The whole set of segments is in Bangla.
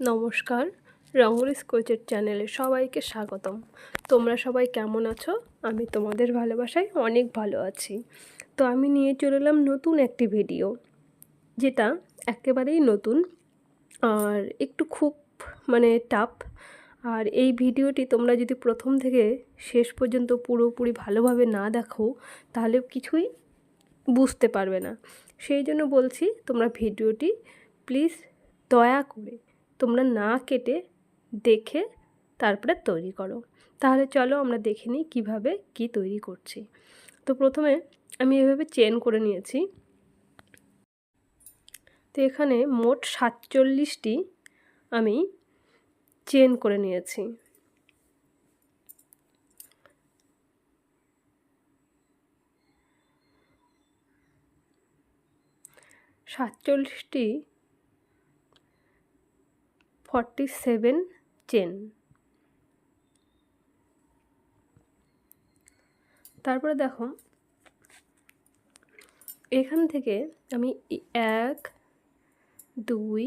নমস্কার, রঙ্গলি স্কোচের চ্যানেলে সবাইকে স্বাগতম। তোমরা সবাই কেমন আছো? আমি তোমাদের ভালোবাসায় অনেক ভালো আছি। তো আমি নিয়ে চলে এলাম নতুন একটি ভিডিও, যেটা একেবারেই নতুন আর একটু খুব মানে টাফ আর এই ভিডিওটি তোমরা যদি প্রথম থেকে শেষ পর্যন্ত পুরোপুরি ভালোভাবে না দেখো, তাহলে কিছুই বুঝতে পারবে না। সেই জন্য বলছি, তোমরা ভিডিওটি প্লিজ দয়া করে তোমরা না কেটে দেখে তারপরে তৈরি করো। তাহলে চলো আমরা দেখে নিই কীভাবে কী তৈরি করছি। তো প্রথমে আমি এভাবে চেন করে নিয়েছি। তো এখানে মোট সাতচল্লিশটি আমি চেন করে নিয়েছি। সাতচল্লিশটি ফর্টি সেভেন চেন তারপরে দেখো, এখান থেকে আমি এক, দুই,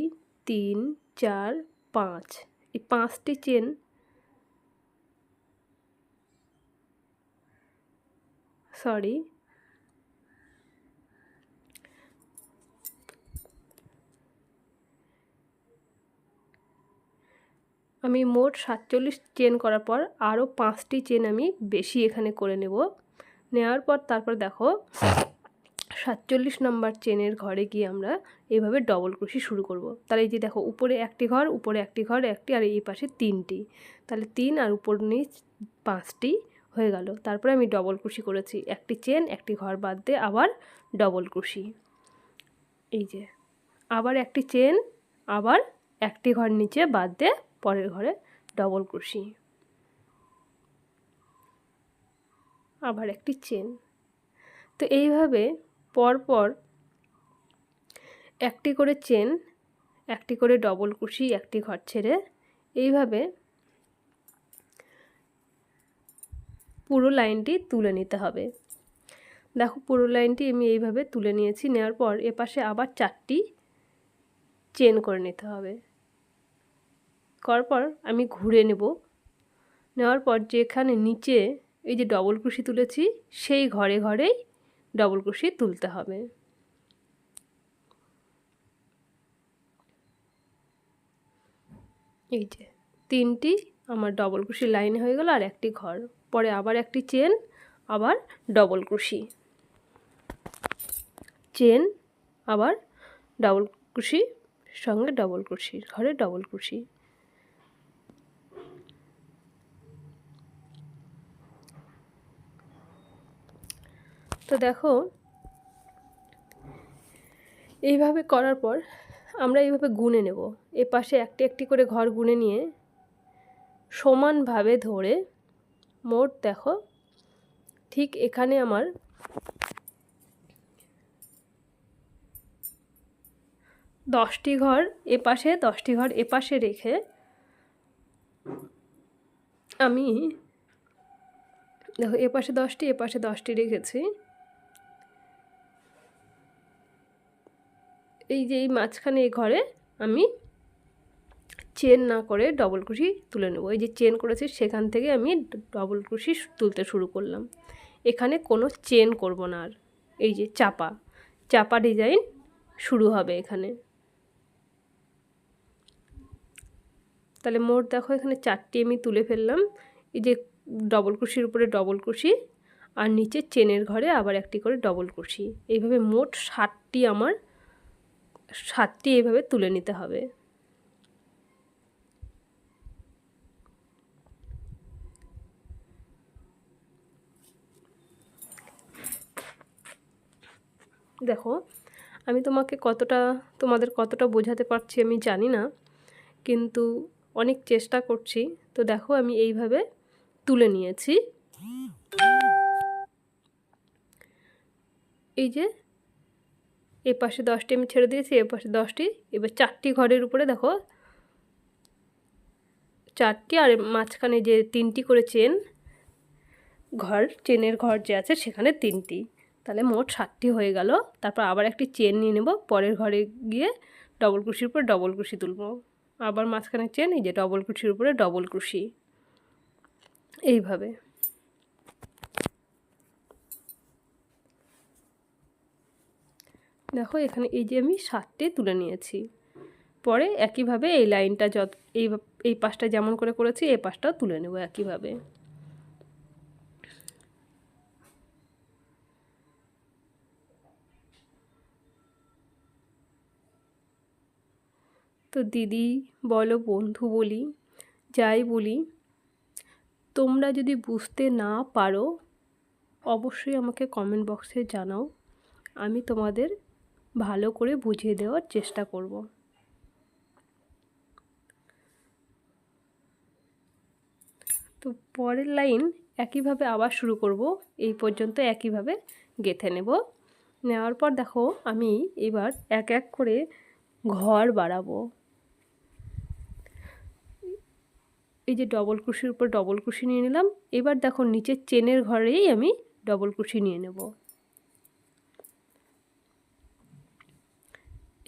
তিন, চার, পাঁচ, এই পাঁচটি চেন সরি আমি মোট সাতচল্লিশ চেন করার পর আরও পাঁচটি চেন আমি বেশি এখানে করে নেব। নেওয়ার পর তারপর দেখো, সাতচল্লিশ নম্বর চেনের ঘরে গিয়ে আমরা এইভাবে ডবল ক্রুশি শুরু করব। তাহলে এই যে দেখো, উপরে একটি ঘর, উপরে একটি ঘর, একটি আর এই পাশে তিনটি। তাহলে তিন আর উপর নিচ পাঁচটি হয়ে গেল। তারপরে আমি ডবল ক্রুশি করেছি। একটি চেন, একটি ঘর বাদ দিয়ে আবার ডবল ক্রুশি এই যে, আবার একটি চেন, আবার একটি ঘর নিচে বাদ দিয়ে পরের ঘরে ডবল ক্রুশি আবার একটি চেন তো এইভাবে পরপর একটি করে চেন একটি করে ডবল কুশি একটি ঘর ছেড়ে এইভাবে পুরো লাইনটি তুলে নিতে হবে। দেখো পুরো লাইনটি আমি এইভাবে তুলে নিয়েছি, নেওয়ার পর এপাশে আবার চারটি চেন করে নিতে হবে। করার পর আমি ঘুরে নেব। নেওয়ার পর যেখানে নিচে এই যে ডবল কুশি তুলেছি, সেই ঘরে ঘরেই ডবল কুশি তুলতে হবে। এই যে তিনটি আমার ডবল কুশি লাইন হয়ে গেল আর একটি ঘর। পরে আবার একটি চেন আবার ডবল কুশি চেন আবার ডবল কুশি সঙ্গে ডবল কুশি ঘরে ডবল কুশি তো দেখো, এইভাবে করার পর আমরা এইভাবে গুনে নেব। এ পাশে একটি একটি করে ঘর গুনে নিয়ে সমানভাবে ধরে মোট দেখো, ঠিক এখানে আমার দশটি ঘর এ পাশে, দশটি ঘর এ পাশে রেখে আমি দেখো এ পাশে দশটি, এ পাশে দশটি রেখেছি। এই যে এই মাঝখানে এই ঘরে আমি চেন না করে ডবল কুশি তুলে নেব। এই যে চেন করেছি, সেখান থেকে আমি ডবল কুশি তুলতে শুরু করলাম। এখানে কোনো চেন করব না আর। এই যে চাপা। চাপা ডিজাইন শুরু হবে এখানে। তাহলে মোট দেখো এখানে চারটি আমি তুলে ফেললাম। এই যে ডবল কুশির উপরে ডবল কুশি আর নিচে চেনের ঘরে আবার একটি করে ডবল কুশি এইভাবে মোট ষাটটি আমার সাতটি এইভাবে তুলে নিতে হবে। দেখো, আমি তোমাকে কতটা, তোমাদের কতটা বোঝাতে পারছি আমি জানি না, কিন্তু অনেক চেষ্টা করছি। তো দেখো, আমি এইভাবে তুলে নিয়েছি। এই যে এ পাশে দশটি আমি ছেড়ে দিয়েছি, এ পাশে দশটি। এবার চারটি ঘরের উপরে দেখো। চারটি আর মাঝখানে যে তিনটি করে চেন, ঘর, চেনের ঘর যে আছে সেখানে তিনটি। তাহলে মোট সাতটি হয়ে গেল। তারপর আবার একটি চেন নিয়ে নেব। পরের ঘরে গিয়ে ডবল কুশির উপর ডবল কুশি তুলব। আবার মাঝখানে চেন, এই যে ডবল কুশির উপরে ডবল কুশি এইভাবে। দেখো, এখানে এই যে আমি সাতটি তুলে নিয়েছি। পরে একইভাবে এই লাইনটা যত, এই এই পাশটা যেমন করে করেছি এই পাশটাও তুলে নেব একইভাবে। তো দিদি, বলো, বন্ধু বলি, যাই বলি, তোমরা যদি বুঝতে না পারো, অবশ্যই আমাকে কমেন্ট বক্সে জানাও। আমি তোমাদের ভালো করে বুঝিয়ে দেওয়ার চেষ্টা করব। তো পরের লাইন, একইভাবে আবার শুরু করব, এই পর্যন্ত একইভাবে গেথে নেব। নেওয়ার পর দেখো, আমি এবার এক এক করে ঘর বাড়াবো। এই যে ডবল কুশির উপর ডবল কুশি নিয়ে নিলাম, এবার দেখো নিচের চেনের ঘরেই আমি ডবল কুশি নিয়ে নেব।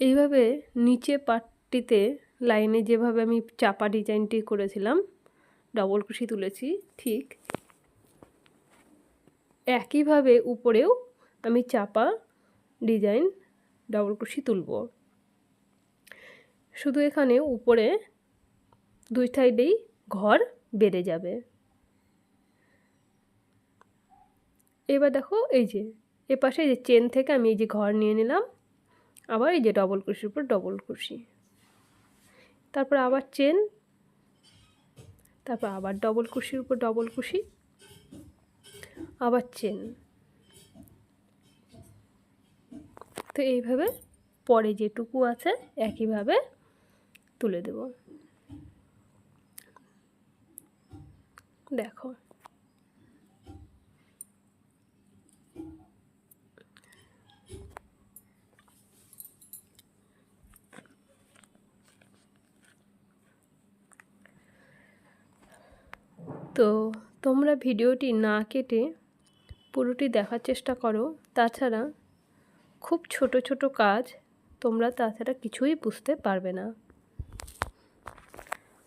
এইভাবে নিচে পাটটিতে লাইনে যেভাবে আমি চাপা ডিজাইনটি করেছিলাম ডবল কুশি তুলেছি, ঠিক একইভাবে উপরেও আমি চাপা ডিজাইন ডবল কুশি তুলব। শুধু এখানে উপরে দুই সাইডেই ঘর বেড়ে যাবে। এবার দেখো এই যে এ পাশে যে চেন থেকে আমি এই যে ঘর নিয়ে নিলাম আবার এই যে ডবল কুশির উপর ডবল কুশি তারপর আবার চেন তারপর আবার ডবল কুশির উপর ডবল কুশি আবার চেন তো এইভাবে পরে যেটুকু আছে একইভাবে তুলে দেব। দেখো। তো তোমরা ভিডিওটি না কেটে পুরোটি দেখার চেষ্টা করো। তাছাড়া খুব ছোট ছোট কাজ তোমরা তাছাড়া কিছুই বুঝতে পারবে না।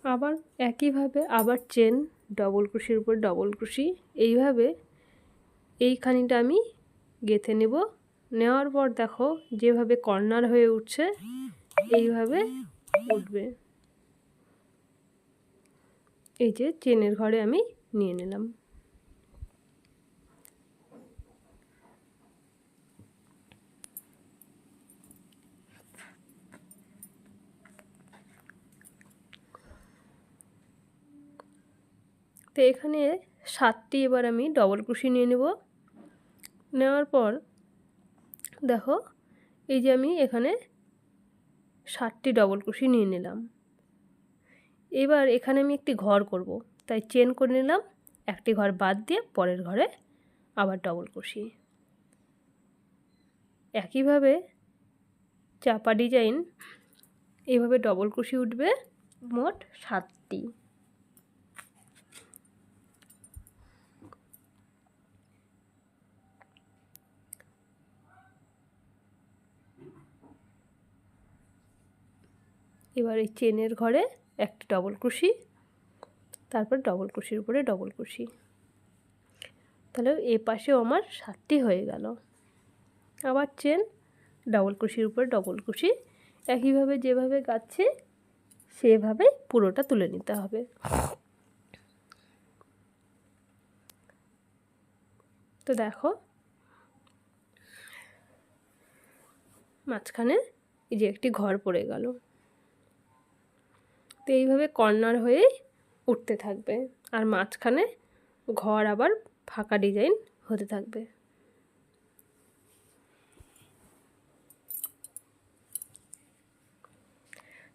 আবার একইভাবে আবার চেন ডবল ক্রুশির উপর ডবল ক্রুশি এইভাবে এইখানিটা আমি গেঁথে নেব। নেওয়ার পর দেখো যেভাবে কর্নার হয়ে উঠছে, এইভাবে উঠবে। এই যে চেনের ঘরে আমি নিয়ে নিলাম। তো এখানে সাতটি এবার আমি ডবল কুশি নিয়ে নেব। নেওয়ার পর দেখো, এই যে আমি এখানে ষাটটি ডবল কুশি নিয়ে নিলাম। এবার এখানে আমি একটি ঘর করব। তাই চেন করে নিলাম, একটি ঘর বাদ দিয়ে পরের ঘরে আবার ডবল কুশি একইভাবে চাপা ডিজাইন এইভাবে ডবল কুশি উঠবে মোট সাতটি। এবার এই চেনের ঘরে একটা ডবল কুশি তারপর ডবল কুশির উপরে ডবল কুশি তাহলে এ পাশেও আমার সাতটি হয়ে গেল। আবার চেন ডবল কুশির উপরে ডবল কুশি একইভাবে যেভাবে গাচ্ছে, সেভাবে পুরোটা তুলে নিতে হবে। তো দেখো, মাঝখানে এই যে একটি ঘর পড়ে গেল। তো এইভাবে কর্নার হয়ে উঠতে থাকবে। আর মাঝখানে ঘর আবার ফাঁকা ডিজাইন হতে থাকবে।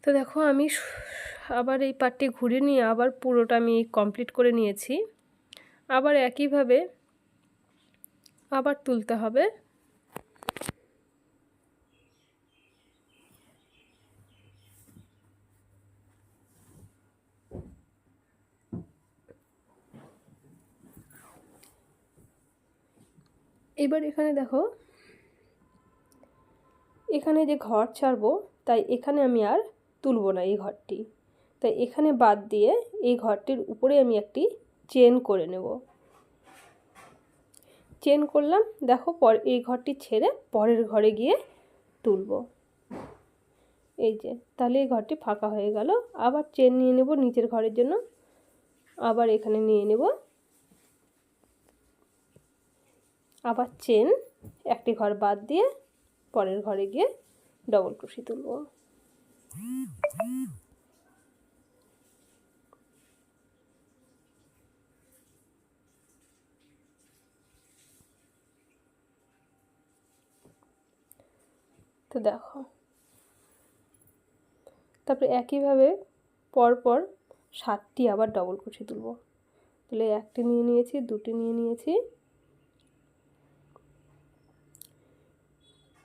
তো দেখো আমি আবার এই পার্টটি ঘুরে নিয়ে আবার পুরোটা আমি কমপ্লিট করে নিয়েছি। আবার একইভাবে আবার তুলতে হবে। এবার এখানে দেখো, এখানে যে ঘর ছাড়বো, তাই এখানে আমি আর তুলব না এই ঘরটি। তাই এখানে বাদ দিয়ে এই ঘরটির উপরে আমি একটি চেন করে নেব। চেন করলাম, দেখো পর, এই ঘরটি ছেড়ে পরের ঘরে গিয়ে তুলব। এই যে, তাহলে এই ঘরটি ফাঁকা হয়ে গেল। আবার চেন নিয়ে নেব, নিচের ঘরের জন্য। আবার এখানে নিয়ে নেব। আবার চেন একটি ঘর বাদ দিয়ে পরের ঘরে গিয়ে ডবল ক্রোশি তুলব। তো দেখো। তারপরে একইভাবে পরপর সাতটি আবার ডবল ক্রোশি তুলব। তাহলে একটি নিয়ে নিয়েছি, দুটি নিয়ে নিয়েছি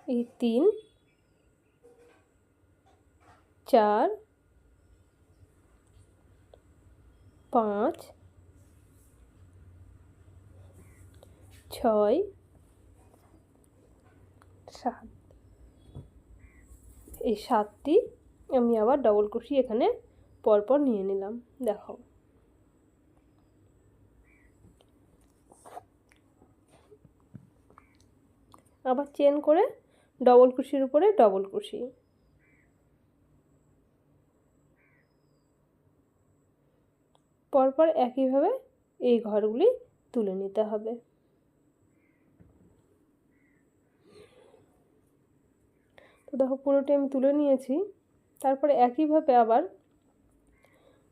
এই তিন, চার, পাঁচ, ছয়, সাত। এই সাতটি আমি আবার ডবল কুশি এখানে পরপর নিয়ে নিলাম দেখো আবার চেন করে ডবল কুশির উপরে ডবল কুশি। পরপর একইভাবে এই ঘরগুলি তুলে নিতে হবে। তো দেখো পুরোটি আমি তুলে নিয়েছি। তারপরে একইভাবে আবার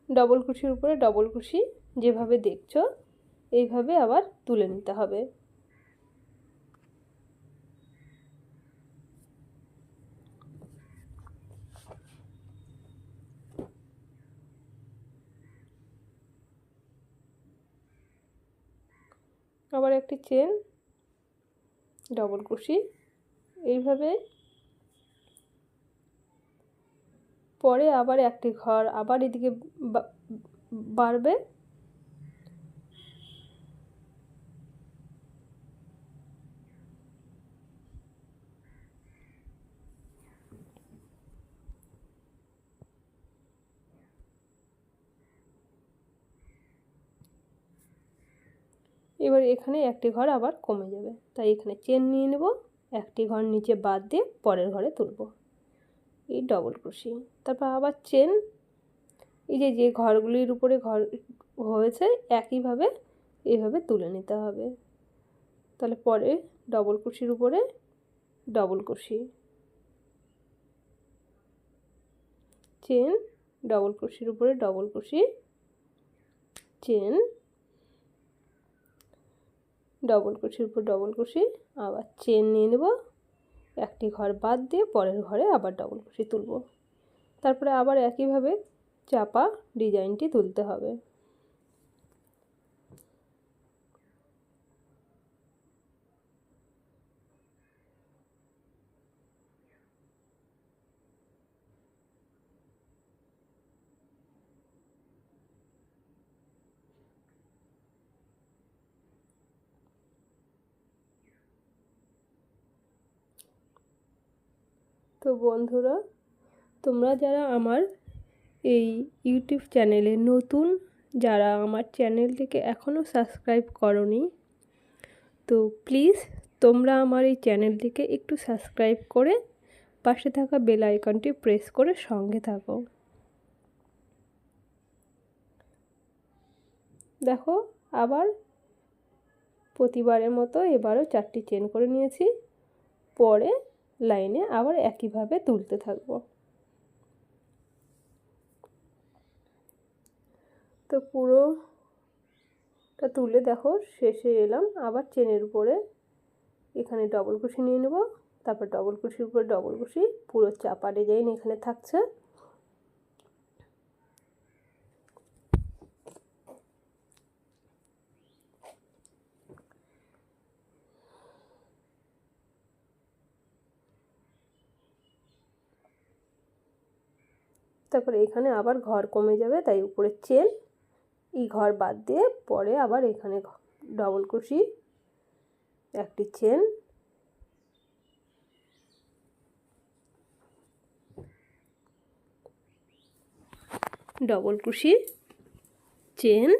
ডবল কুশির উপরে ডবল কুশি যেভাবে দেখছ, এইভাবে আবার তুলে নিতে হবে। আবার একটি চেন ডবল কুশি এইভাবে। পরে আবার একটি ঘর আবার এদিকে বাড়বে। এবার এখানে একটি ঘর আবার কমে যাবে। তাই এখানে চেন নিয়ে নেব, একটি ঘর নিচে বাদ দিয়ে পরের ঘরে তুলব। এই ডবল ক্রোশি তারপর আবার চেন এই যে যে ঘরগুলির উপরে ঘর হয়েছে, একইভাবে এইভাবে তুলে নিতে হবে। তাহলে পরে ডবল কুশির উপরে ডবল কুশি চেন ডবল কুশির উপরে ডবল কুশি চেন ডবল কুশির উপর ডবল কুশি আবার চেন নিয়ে নেব। একটি ঘর বাদ দিয়ে পরের ঘরে আবার ডবল কুশি তুলব। তারপরে আবার একইভাবে চাপা ডিজাইনটি তুলতে হবে। বন্ধুরা, তোমরা যারা আমার এই ইউটিউব চ্যানেলে নতুন, যারা আমার চ্যানেলটিকে এখনও সাবস্ক্রাইব করনি, তো প্লিজ তোমরা আমার এই চ্যানেলটিকে একটু সাবস্ক্রাইব করে পাশে থাকা বেল আইকনটি প্রেস করে সঙ্গে থাকো। দেখো, আবার প্রতিবারের মতো এবারও চারটি চেন করে নিয়েছি। পরে লাইনে আবার একইভাবে তুলতে থাকব। তো পুরোটা তুলে দেখো, শেষে এলাম। আবার চেনের উপরে এখানে ডবল কুশি নিয়ে নেব। তারপর ডবল কুশির উপরে ডবল কুশি পুরো চাপা ডিজাইন এখানে থাকছে। তারপরে এখানে আবার ঘর কমে যাবে, তাই উপরে চেন ই ঘর বাদ দিয়ে পরে আবার এখানে ডবল কুশি একটি চেন ডবল কুশি চেন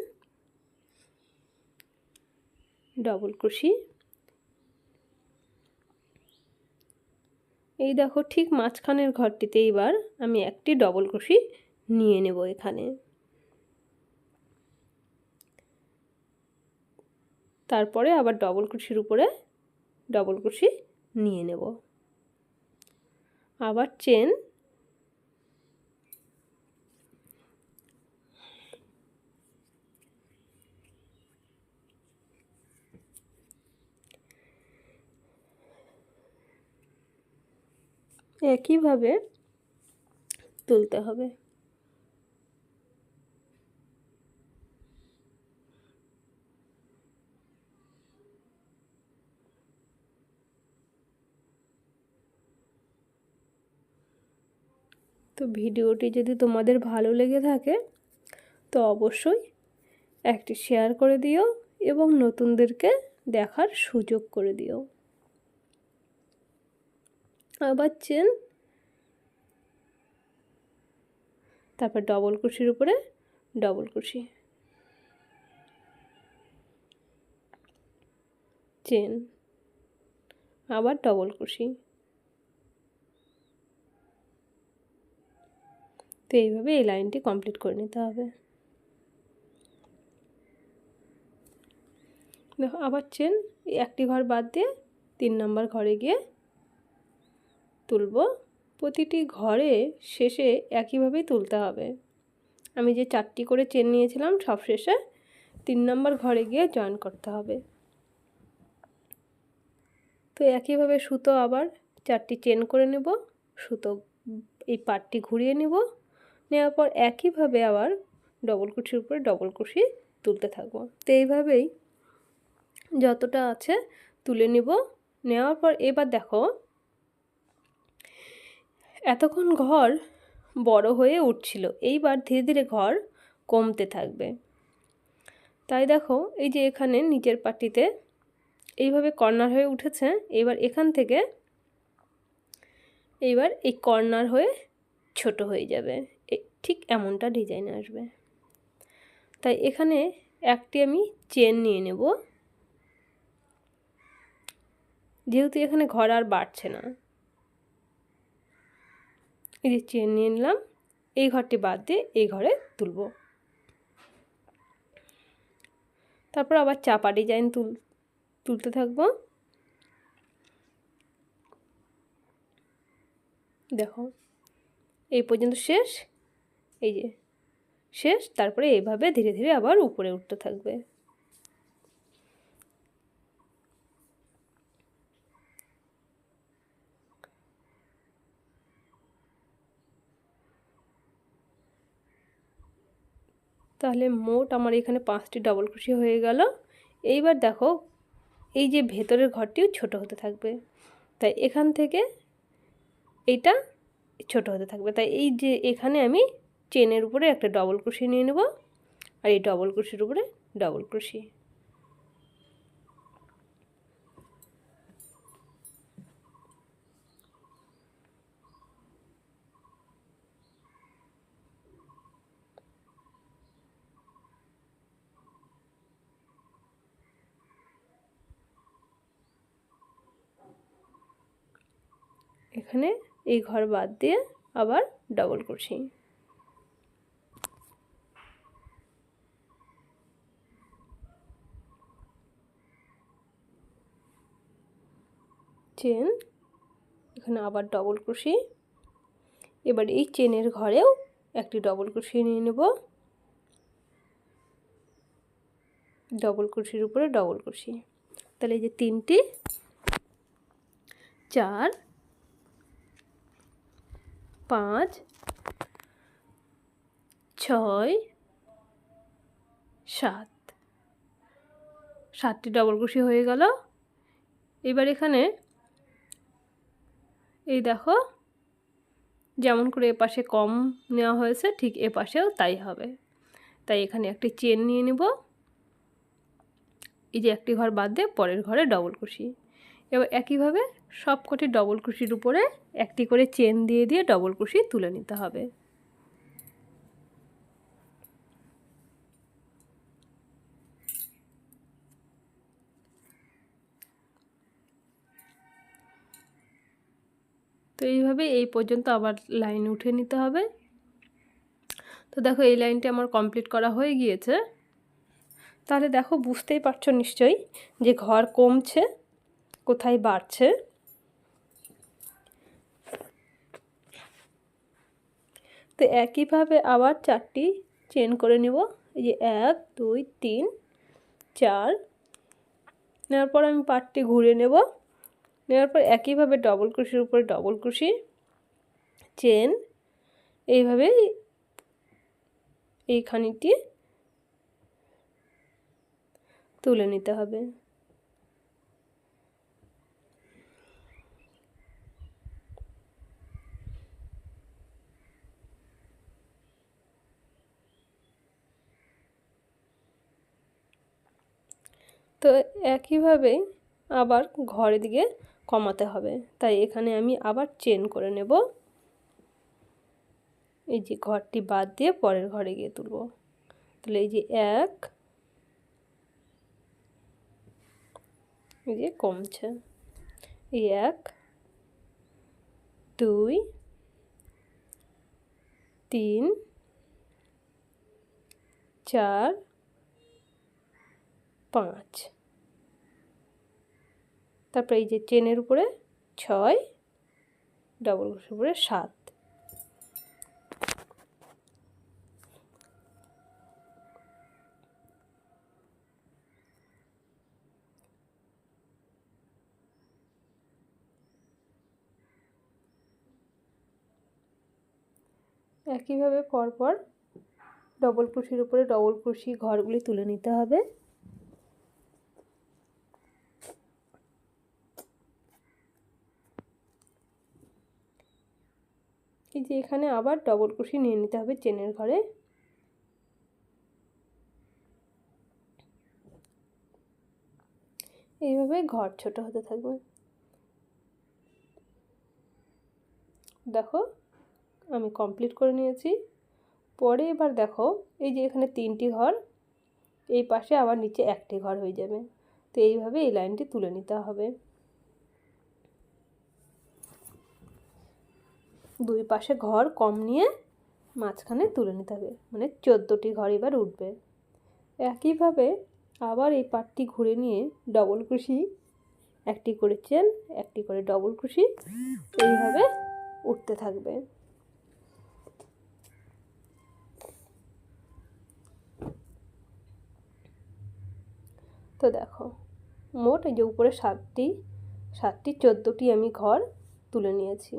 ডবল কুশি এই দেখো ঠিক মাঝখানের ঘরটিতে এবার আমি একটি ডবল কুশি নিয়ে নেব এখানে। তারপরে আবার ডবল কুশির উপরে ডবল কুশি নিয়ে নেব। আবার চেন একইভাবে তুলতে হবে। তো ভিডিওটি যদি তোমাদের ভালো লেগে থাকে, তো অবশ্যই একটি শেয়ার করে দিও এবং নতুনদেরকে দেখার সুযোগ করে দিও। আবার তারপর ডবল কুশির উপরে ডবল কুশি চেন। আবার ডবল কুশি তো এইভাবে এই লাইনটি কমপ্লিট করে নিতে হবে। দেখো, আবার চেন, একটি ঘর বাদ দিয়ে তিন নম্বর ঘরে গিয়ে তুলব, প্রতিটি ঘরে শেষে একইভাবেই তুলতে হবে। আমি যে চারটি করে চেন নিয়েছিলাম, সব শেষে তিন নম্বর ঘরে গিয়ে জয়েন করতে হবে। তো একইভাবে সুতো আবার চারটি চেন করে নেব, সুতো এই পাটটি ঘুরিয়ে নেব, নেওয়ার পর একইভাবে আবার ডবল কুশির উপরে ডবল কুশি তুলতে থাকব। তো এইভাবেই যতটা আছে তুলে নিব, নেওয়ার পর এবার দেখো এতক্ষণ ঘর বড় হয়ে উঠছিল। এইবার ধীরে ধীরে ঘর কমতে থাকবে। তাই দেখো, এই যে এখানে নিচের পাটিতে এইভাবে কর্নার হয়ে উঠেছে। এবার এখান থেকে এইবার এই কর্নার হয়ে ছোট হয়ে যাবে। ঠিক এমনটা ডিজাইন আসবে। তাই এখানে একটি আমি চেন নিয়ে নেব। যেহেতু এখানে ঘর আর বাড়ছে না। এই যে চেন নিয়ে নিলাম, এই ঘরটি বাদ দিয়ে এই ঘরে তুলব। তারপর আবার চাপা ডিজাইন তুল, তুলতে থাকব। দেখো, এই পর্যন্ত শেষ, এই যে শেষ, তারপরে এইভাবে ধীরে ধীরে আবার উপরে উঠতে থাকবে। তাহলে মোট আমার এখানে পাঁচটি ডবল ক্রোশি হয়ে গেল। এইবার দেখো, এই যে ভেতরের ঘরটিও ছোট হতে থাকবে। তাই এখান থেকে এইটা ছোট হতে থাকবে। তাই এই যে এখানে আমি চেনের উপরে একটা ডবল ক্রোশি নিয়ে নেব, আর এই ডবল ক্রোশির উপরে ডবল ক্রোশি এখানে এই ঘর বাদ দিয়ে আবার ডবল করছি। চেন এখানে আবার ডবল ক্রোশি এবার এই চেনের ঘরেও একটি ডবল ক্রোশি নিয়ে নেব। ডবল ক্রোশির উপরে ডবল ক্রোশি তাহলে এই যে তিনটি, চার পাঁচ, ছয়, সাত। সাতটি ডবল কুশি হয়ে গেল। এবার এখানে এই দেখো, যেমন করে এপাশে কম নেওয়া হয়েছে, ঠিক এপাশেও তাই হবে। তাই এখানে একটি চেন নিয়ে নেব। এই যে একটি ঘর বাদ দিয়ে পরের ঘরে ডবল কুশি এবার একইভাবে সব কটি ডবল কুশির উপরে একটি করে চেন দিয়ে দিয়ে ডবল কুশি তুলে নিতে হবে। তো এইভাবে এই পর্যন্ত আবার লাইন উঠে নিতে হবে। তো দেখো, এই লাইনটি আমার কমপ্লিট করা হয়ে গিয়েছে। তাহলে দেখো, বুঝতেই পারছ নিশ্চয়ই যে ঘর কমছে, কোথায় বাড়ছে। তো একইভাবে আবার চারটি চেন করে নেব। এই যে এক, দুই, তিন, চার। নেওয়ার পর আমি পাটটি ঘুরে নেব। নেওয়ার পর একইভাবে ডবল ক্রুশির উপরে ডবল ক্রুশি চেন এইভাবে এই খানিকটি তুলে নিতে হবে। তো একইভাবেই আবার ঘরের দিকে কমাতে হবে। তাই এখানে আমি আবার চেন করে নেব। এই যে ঘরটি বাদ দিয়ে পরের ঘরে গিয়ে তুলব। তাহলে এই যে এক, এই যে কমছে। এই এক, দুই, তিন, চার পাঁচ তারপরে এই যে চেনের উপরে ছয় ডবল ক্রোশের উপরে সাত। একইভাবে পরপর ডবল ক্রুশির উপরে ডবল ক্রুশি ঘরগুলি তুলে নিতে হবে। এখানে আবার ডবল ক্রুশি নিয়ে নিতে হবে চেনের ঘরে। এইভাবে ঘর ছোট হতে থাকবে। দেখো, আমি কমপ্লিট করে নিয়েছি। পরে এবার দেখো, এই যে এখানে তিনটি ঘর, এই পাশে আবার নিচে একটি ঘর হয়ে যাবে। তো এইভাবে এই লাইনটি তুলে নিতে হবে। দুই পাশে ঘর কম নিয়ে মাঝখানে তুলে নিতে হবে। মানে চোদ্দোটি ঘর এবার উঠবে। একইভাবে আবার এই পাটটি ঘুরে নিয়ে ডবল কুশি একটি করে চেন একটি করে ডবল ক্রুশি এইভাবে উঠতে থাকবে। তো দেখো, মোট এই যে উপরে সাতটি সাতটি চোদ্দোটি আমি ঘর তুলে নিয়েছি।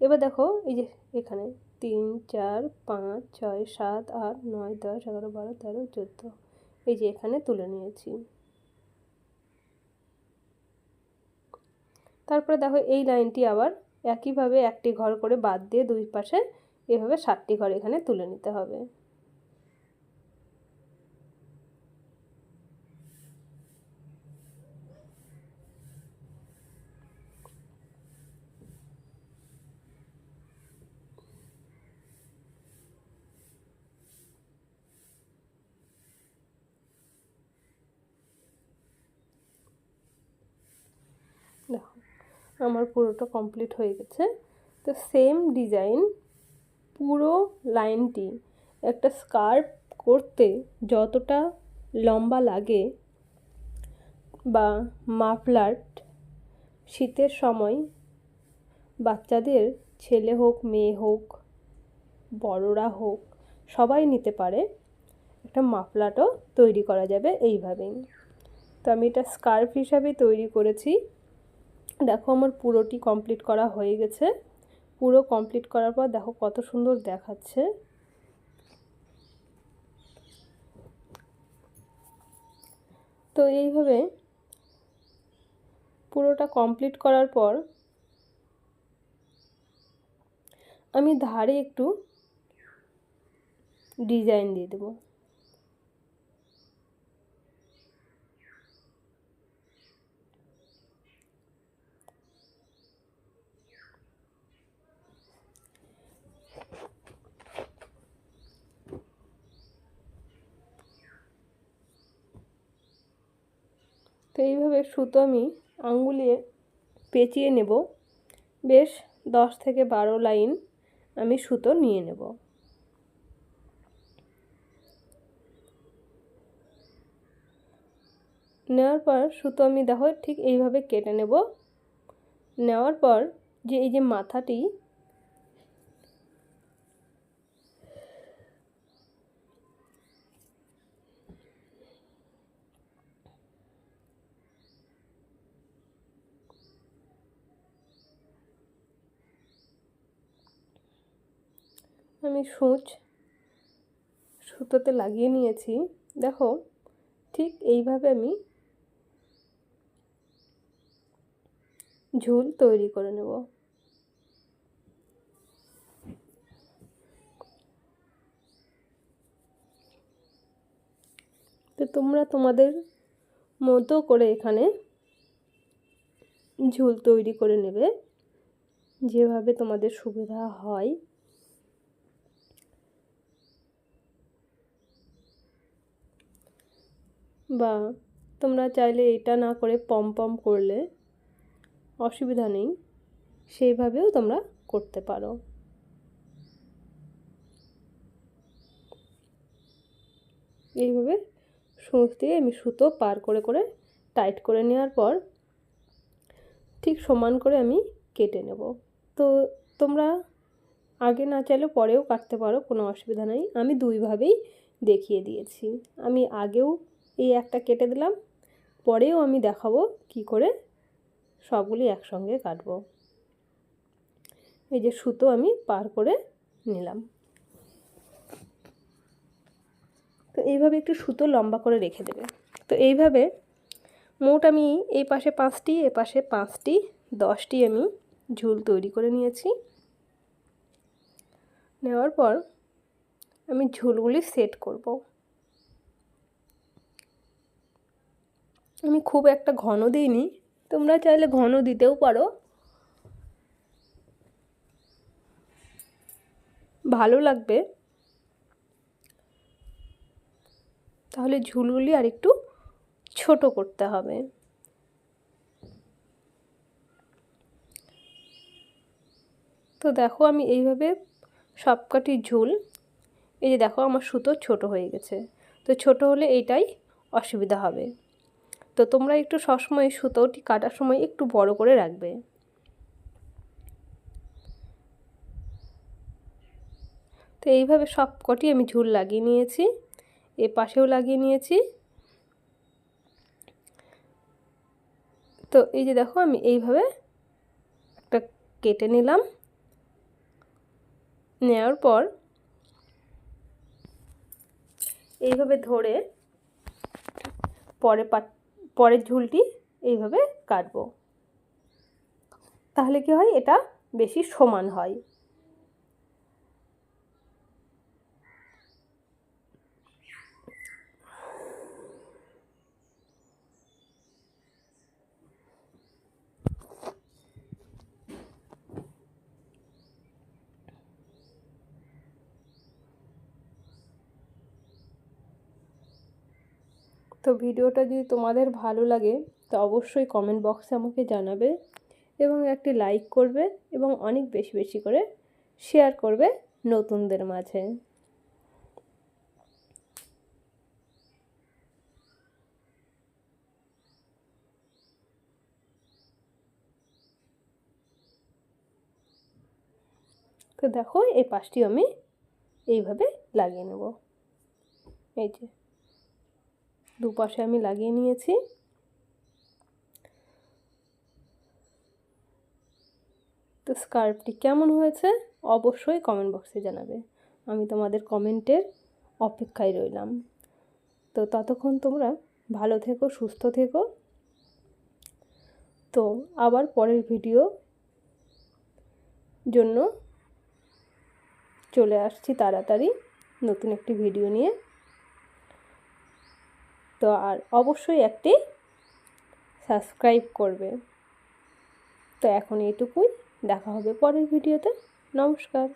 এবার দেখো, এই যে এখানে তিন, চার, পাঁচ, ছয়, সাত, আট, নয়, দশ, এগারো, বারো, তেরো, চোদ্দ। এই যে এখানে তুলে নিয়েছি। তারপরে দেখো, এই লাইনটি আবার একইভাবে একটি ঘর করে বাদ দিয়ে দুই পাশে এভাবে সাতটি ঘর এখানে তুলে নিতে হবে দেখো আমার পুরোটা কমপ্লিট হয়ে গেছে। তো সেম ডিজাইন পুরো লাইনটি একটা স্কার্ফ করতে যতটা লম্বা লাগে বা মাফলার শীতের সময় বাচ্চাদের ছেলে হোক, মেয়ে হোক, বড়রা হোক, সবাই নিতে পারে। একটা মাফলাটও তৈরি করা যাবে এইভাবেই। তো আমি এটা স্কার্ফ হিসাবে তৈরি করেছি। দেখো আমার পুরোটি কমপ্লিট করা হয়ে গেছে। পুরো কমপ্লিট করার পর দেখো কত সুন্দর দেখাচ্ছে। তো এইভাবে পুরোটা কমপ্লিট করার পর আমি ধারে একটু ডিজাইন দিয়ে দেবো। তো এইভাবে সুতো আমি আঙ্গুলে পেঁচিয়ে নেব। বেশ দশ থেকে বারো লাইন আমি সুতো নিয়ে নেব। নেওয়ার পর সুতো আমি দেখো ঠিক এইভাবে কেটে নেব। নেওয়ার পর যে এই যে মাথাটি আমি সূচ সুতোতে লাগিয়ে নিয়েছি। দেখো, ঠিক এইভাবে আমি ঝুল তৈরি করে নেব। তো তোমরা তোমাদের মতো করে এখানে ঝুল তৈরি করে নেবে, যেভাবে তোমাদের সুবিধা হয়। বা তোমরা চাইলে এটা না করে পম পম করলে অসুবিধা নেই। সেইভাবেও তোমরা করতে পারো। এইভাবে সূচ দিয়ে আমি সুতো পার করে করে টাইট করে নেওয়ার পর ঠিক সমান করে আমি কেটে নেব। তো তোমরা আগে না চাইলে পরেও কাটতে পারো, কোনো অসুবিধা নেই। আমি দুইভাবেই দেখিয়ে দিয়েছি। আমি আগেও এই একটা কেটে দিলাম। পরেও আমি দেখাবো কি করে সবগুলি একসঙ্গে কাটবো। এই যে সুতো আমি পার করে নিলাম। তো এইভাবে একটু সুতো লম্বা করে রেখে দেবে। তো এইভাবে মোট আমি এই পাশে পাঁচটি, এ পাশে পাঁচটি, দশটি আমি ঝুল তৈরি করে নিয়েছি। নেওয়ার পর আমি ঝুলগুলি সেট করব। আমি খুব একটা ঘন দিইনি। তোমরা চাইলে ঘন দিতেও পারো। ভালো লাগবে। তাহলে ঝুলগুলি আর একটু ছোট করতে হবে। তো দেখো আমি এইভাবে সবকটি ঝুল, এই যে দেখো আমার সুতো ছোট হয়ে গেছে। তো ছোট হলে এইটাই অসুবিধা হবে। তো তোমরা একটু সবসময় সুতোটি কাটার সময় একটু বড় করে রাখবে। তো এইভাবে সব কটি আমি ঝুল লাগিয়ে নিয়েছি। এ পাশেও লাগিয়ে নিয়েছি। তো এই যে দেখো, আমি এইভাবে একটা কেটে নিলাম। নেওয়ার পর এইভাবে ধরে পরে পাট পরের ঝুলটি এইভাবে কাটবো। তাহলে কি হয়? এটা বেশি সমান হয়। তো ভিডিওটা যদি তোমাদের ভালো লাগে, তো অবশ্যই কমেন্ট বক্সে আমাকে জানাবে এবং একটি লাইক করবে এবং অনেক বেশি বেশি করে শেয়ার করবে নতুনদের মাঝে। তো দেখো, এই পাশটি আমি এইভাবে লাগিয়ে নেব। এই যে। দুপাশে আমি লাগিয়ে নিয়েছি। তো স্কার্ফটি কেমন হয়েছে অবশ্যই কমেন্ট বক্সে জানাবে। আমি তোমাদের কমেন্টের অপেক্ষায় রইলাম। তো ততক্ষণ তোমরা ভালো থেকো, সুস্থ থেকো। তো আবার পরের ভিডিও জন্য চলে আসছি তাড়াতাড়ি নতুন একটি ভিডিও নিয়ে। তো আর অবশ্যই একটি সাবস্ক্রাইব করবে। তো এখন এটুকুই দেখা হবে পরের ভিডিওতে। নমস্কার।